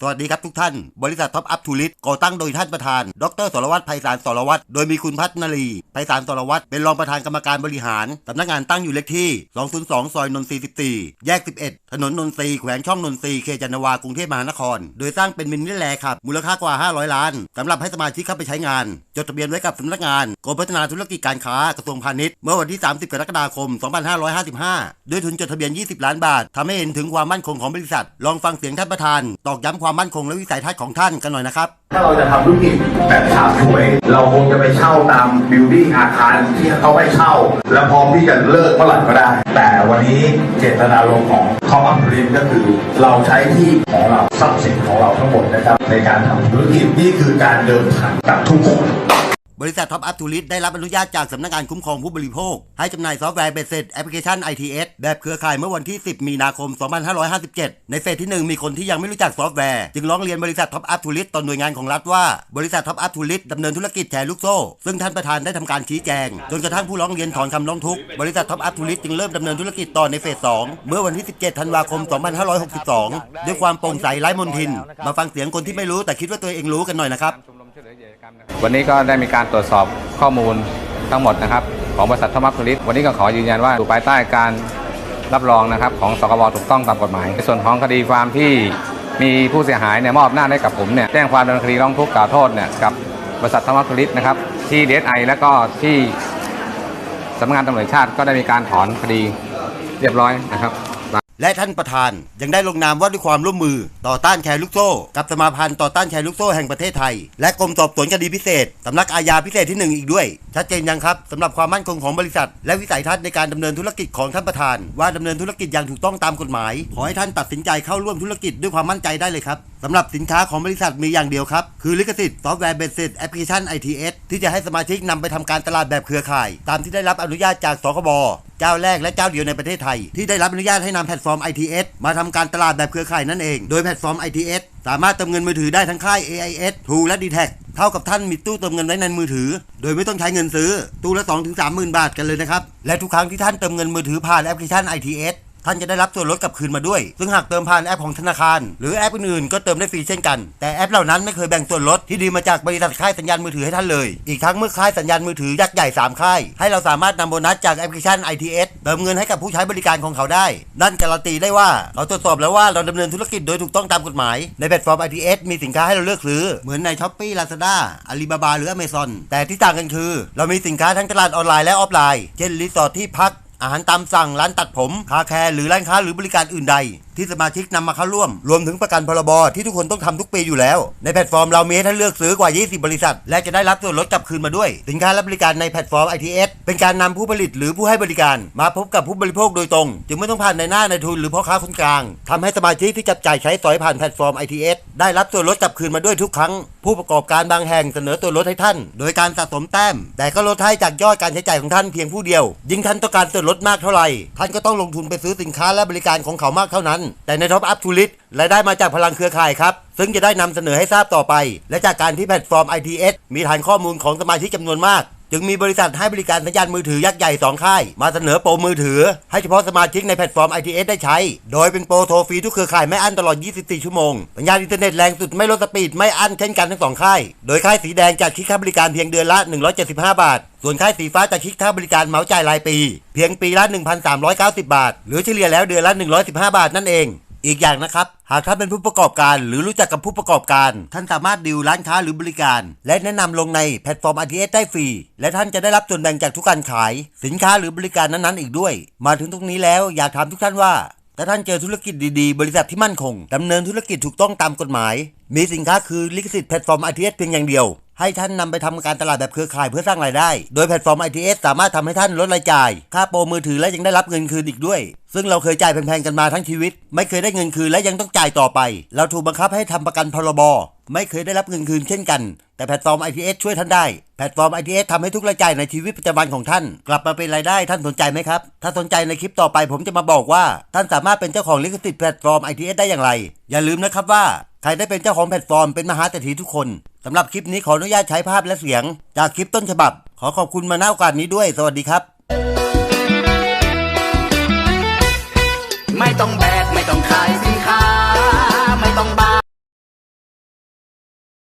สวัสดีครับทุกท่าน บริษัทท็อปอัพทูลิสก่อตั้งโดยท่านประธาน ดรสรวัตรไพศาลสรวัตร โดยมีคุณพัฒนาลีไพศาลสรวัตร เป็นรองประธานกรรมการบริหาร สำนักงานตั้งอยู่เลขที่ 202 ซอยนนทรี14 แยก 11 ถนนนนทรีแขวงช่องนนทรีเขตจันทวากรุงเทพมหานคร โดยสร้างเป็นมินิแลครับ มูลค่ากว่า 500 ล้าน สำหรับให้สมาชิกเข้าไปใช้งาน จดทะเบียนไว้กับสำนักงานกรมพัฒนาธุรกิจการค้ากระทรวงพาณิชย์ เมื่อวันที่ 30 กรกฎาคม 2555 ด้วยทุนจดทะเบียน 20 ล้านบาททำให้เห็นถึงความมั่นคงของบริษัท ลองฟังเสียงท่านประธาน ตอกย้ำความความมั่นคงและวิสัยทัศน์ของท่านกันหน่อยนะครับ ถ้าเราจะทำธุรกิจแบบฉาบฉวย เราคงจะไปเช่าตามบิลดิ้งอาคารที่เขาไม่เช่า แล้วพร้อมที่จะเลิกเมื่อไหร่ก็ได้ แต่วันนี้เจตนารมณ์ของคอมอัพลินก็คือ เราใช้ที่ของเราทรัพย์สินของเราทั้งหมดนะครับในการทำธุรกิจนี่คือการเดิมพันกับทุกคน บริษัทท็อปอัพทูลิสได้รับอนุญาตจากสำนักงานคุ้มครองผู้บริโภค ให้จำหน่ายซอฟต์แวร์เบสเซ็ตแอปพลิเคชัน ITS แบบเครือข่ายเมื่อวันที่ 10 มีนาคม 2557 ในเฟสที่ 1 มีคนที่ยังไม่รู้จักซอฟต์แวร์ จึงร้องเรียนบริษัทท็อปอัพทูลิสต่อหน่วยงานของรัฐว่าบริษัทท็อปอัพทูลิสดำเนินธุรกิจแชร์ลูกโซ่ ซึ่งท่านประธานได้ทำการชี้แจง จนกระทั่งผู้ร้องเรียนถอนคำร้องทุกข์บริษัทท็อปอัพทูลิสจึงเริ่มดำเนินธุรกิจต่อในเฟส 2 เมื่อวันที่ 17 ธันวาคม 2562 ด้วยความโปร่งใสไร้มนทิน มาฟังเสียงคนที่ไม่รู้แต่คิดว่าตัวเองรู้กันหน่อยนะครับวันนี้ก็ได้มีการตรวจสอบข้อมูลทั้งหมดนะครับของบริษัทธรรมผลิตวันนี้ก็ขอยืนยันว่าอยู่ภายใต้การรับรองนะครับของสกบถูกต้องตามกฎหมาย ในส่วนของคดีความที่มีผู้เสียหายเนี่ยมอบหน้าให้กับผมเนี่ยแจ้งความดำเนินคดีร้องทุกข์กล่าวโทษเนี่ยกับบริษัทธรรมผลิตนะครับที่เดสไอแล้วก็ที่สำนักงานตำรวจชาติก็ได้มีการถอนคดีเรียบร้อยนะครับ และท่านประธาน ยังได้ลงนามว่าด้วยความร่วมมือ ต่อต้านแชร์ลูกโซ่ กับสมาพันธ์ต่อต้านแชร์ลูกโซ่แห่งประเทศไทย และกรมสอบสวนคดีพิเศษสำนักอาญาพิเศษที่หนึ่งอีกด้วย ชัดเจนยังครับสำหรับความมั่นคงของบริษัท และวิสัยทัศน์ในการดำเนินธุรกิจของท่านประธาน ว่าดำเนินธุรกิจอย่างถูกต้องตามกฎหมาย ขอให้ท่านตัดสินใจเข้าร่วมธุรกิจด้วยความมั่นใจได้เลยครับสำหรับสินค้าของบริษัทมีอย่างเดียวครับคือลิขสิทธิ์ซอฟต์แวร์เบสเซ็ตแอปพลิเคชัน ITS ที่จะให้สมาชิกนำไปทำการตลาดแบบเครือข่าย ตามที่ได้รับอนุญาตจากสคบ เจ้าแรกและเจ้าเดียวในประเทศไทย ที่ได้รับอนุญาตให้นำแพลตฟอร์ม ITS มาทำการตลาดแบบเครือข่ายนั่นเอง โดยแพลตฟอร์ม ITS สามารถเติมเงินมือถือได้ทั้งค่าย AIS True และ d t แทเท่ากับท่านมีตู้เติมเงินไว้ในมือถือ โดยไม่ต้องใช้เงินซื้อ ตู้ละ2-3หมื่นบาทกันเลยนะครับ และทุกครั้งที่ท่านเติมเงินมือถือผ่านแอปพลิเคชัน ITS ท่านจะได้รับส่วนลดกลับคืนมาด้วย ซึ่งหากเติมผ่านแอปของธนาคาร หรือแอปอื่นๆก็เติมได้ฟรีเช่นกัน แต่แอปเหล่านั้นไม่เคยแบ่งส่วนลดที่ดีมาจากบริษัทค่ายสัญญาณมือถือให้ท่านเลย อีกทั้งเมื่อค่ายสัญญาณมือถือยักษ์ใหญ่ 3 ค่าย ให้เราสามารถนำโบนัสจากแอปพลิเคชัน ITS เติมเงินให้กับผู้ใช้บริการของเขาได้ นั่นการันตีได้ว่าเขาตรวจสอบแล้วว่าเราดำเนินธุรกิจโดยถูกต้องตามกฎหมาย ในแพลตฟอร์ม ITS มีสินค้าให้เราเลือกซื้อเหมือนใน s h อ p e e Lazada Alibaba หรือ Amazon แต่ที่ต่างกันคือ เรามีสินค้าทั้งตลาดออนไลน์และออฟไลน์ เช่นรีสอร์ทที่พัก อาหารตามสั่งร้านตัดผมคาแคร์หรือร้านค้าหรือบริการอื่นใด ที่สมาชิกนำมาเข้าร่วม รวมถึงประกันพรบที่ทุกคนต้องทำทุกปีอยู่แล้ว ในแพลตฟอร์มเรามีให้ท่านเลือกซื้อกว่า 20 บริษัท และจะได้รับส่วนลดกลับคืนมาด้วย สินค้าและบริการในแพลตฟอร์ม ITS เป็นการนำผู้ผลิตหรือผู้ให้บริการ มาพบกับผู้บริโภคโดยตรง จึงไม่ต้องผ่านในหน้าในทุนหรือพ่อค้าคนกลางทำให้สมาชิกที่จับจ่ายใช้สอยผ่านแพลตฟอร์ม ITS ได้รับส่วนลดกลับคืนมาด้วยทุกครั้ง ผู้ประกอบการบางแห่งเสนอตัวลดให้ท่าน โดยการสะสมแต้ม แต่ก็ลดให้จากยอดการใช้จ่ายของท่านเพียงผู้เดียว ยิ่งท่านต้องการส่วนลดมากเท่าไหร่ท่านก็ต้องลงทุนไปซื้อสินค้าและบริการของเขามากเท่านั้นแต่ในท็อปอัพทูลิสรายได้มาจากพลังเครือข่ายครับ ซึ่งจะได้นำเสนอให้ทราบต่อไป และจากการที่แพลตฟอร์ม ITS มีฐานข้อมูลของสมาชิกจำนวนมาก จึงมีบริษัทให้บริการสัญญาณมือถือยักษ์ใหญ่ 2 ค่าย มาเสนอโปรมือถือ ให้เฉพาะสมาชิกในแพลตฟอร์ม ITS ได้ใช้ โดยเป็นโปรโทรฟรีทุกเครือข่ายไม่อั้นตลอด 24 ชั่วโมง สัญญาณอินเทอร์เน็ตแรงสุดไม่ลดสปีดไม่อั้นเช่นกันทั้งสองค่าย โดยค่ายสีแดงจะคิดค่าบริการเพียงเดือนละ 175 บาท ส่วนค่ายสีฟ้าจะคิดค่าบริการเหมาจ่ายรายปี เพียงปีละ 1,390 บาท หรือเฉลี่ยแล้วเดือนละ 115 บาทนั่นเอง อีกอย่างนะครับ หากท่านเป็นผู้ประกอบการ หรือรู้จักกับผู้ประกอบการ ท่านสามารถดิวร้านค้าหรือบริการ และแนะนำลงในแพลตฟอร์ม RTS ได้ฟรี และท่านจะได้รับส่วนแบ่งจากทุกการขาย สินค้าหรือบริการนั้นๆ อีกด้วย มาถึงตรงนี้แล้วอยากถามทุกท่านว่าถ้าท่านเจอธุรกิจดีๆ บริษัทที่มั่นคงดำเนินธุรกิจถูกต้องตามกฎหมาย มีสินค้าคือลิขสิทธิ์แพลตฟอร์ม RTS เพียงอย่างเดียว ให้ท่านนำไปทำการตลาดแบบเครือข่ายเพื่อสร้างรายได้ โดยแพลตฟอร์ม ITS สามารถทำให้ท่านลดรายจ่าย ค่าโปรมือถือและยังได้รับเงินคืนอีกด้วย ซึ่งเราเคยจ่ายแพงๆกันมาทั้งชีวิต ไม่เคยได้เงินคืนและยังต้องจ่ายต่อไป เราถูกบังคับให้ทำประกันพรบ ไม่เคยได้รับเงินคืนเช่นกัน แต่แพลตฟอร์ม ITS ช่วยท่านได้ แพลตฟอร์ม ITS ทำให้ทุกรายจ่ายในชีวิตประจำวันของท่าน กลับมาเป็นรายได้ท่านสนใจไหมครับ ถ้าสนใจในคลิปต่อไปผมจะมาบอกว่า ท่านสามารถเป็นเจ้าของลิขสิทธิ์แพลตฟอร์ม ITS ได้อย่างไร อย่าลืมนะครับว่า ใครได้เป็นเจ้าของแพลตฟอร์มเป็นมหาเศรษฐีทุกคนสำหรับคลิปนี้ขออนุญาตใช้ภาพและเสียง จากคลิปต้นฉบับ ขอขอบคุณมาณโอกาสนี้ด้วย สวัสดีครับ ไม่ต้องแบกไม่ต้องขายสิ